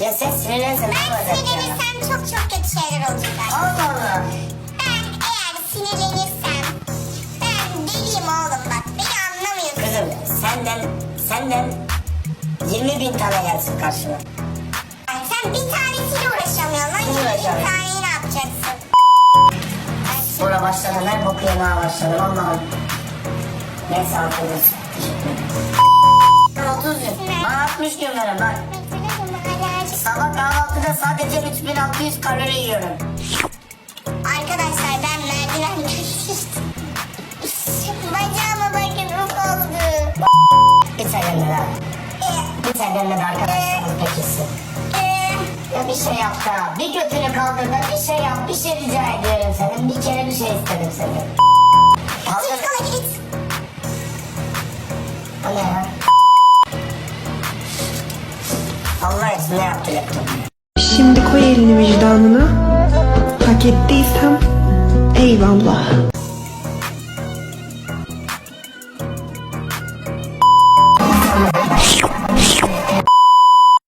Ya sen sinirlensen ne Ben olacak ya? sinirlenirsem çok çok kötü şeyler olacak. Allah Allah. Ben eğer sinirlenirsem ben deliyim oğlum bak beni anlamıyorsun. Kızım senden senden 20 bin tane gelsin karşıma. Sen bir tanesiyle uğraşamıyorsun lan. Uğraşamıyorum. taneyi ne yapacaksın? Sonra başladım ben boku yemeye başladım Allah'ım. Neyse affedersin. Teşekkür ederim. 30 gün. Bana 60 gün verin bak. Sadece 3600 kalori yiyorum. Arkadaşlar ben merdiven düştüm. Bacağıma bakın uf oldu. Bir daha. Ee, Bir seninle de arkadaşlarımız pekisi. Ya bir şey yap da. Bir götünü kaldır da bir şey yap. Bir şey rica ediyorum senden. Bir kere bir şey istedim senden. Kaldır. Git git. O ne ya? Allah için ne yaptı laptop? Elini vicdanına. Hak ettiysem eyvallah.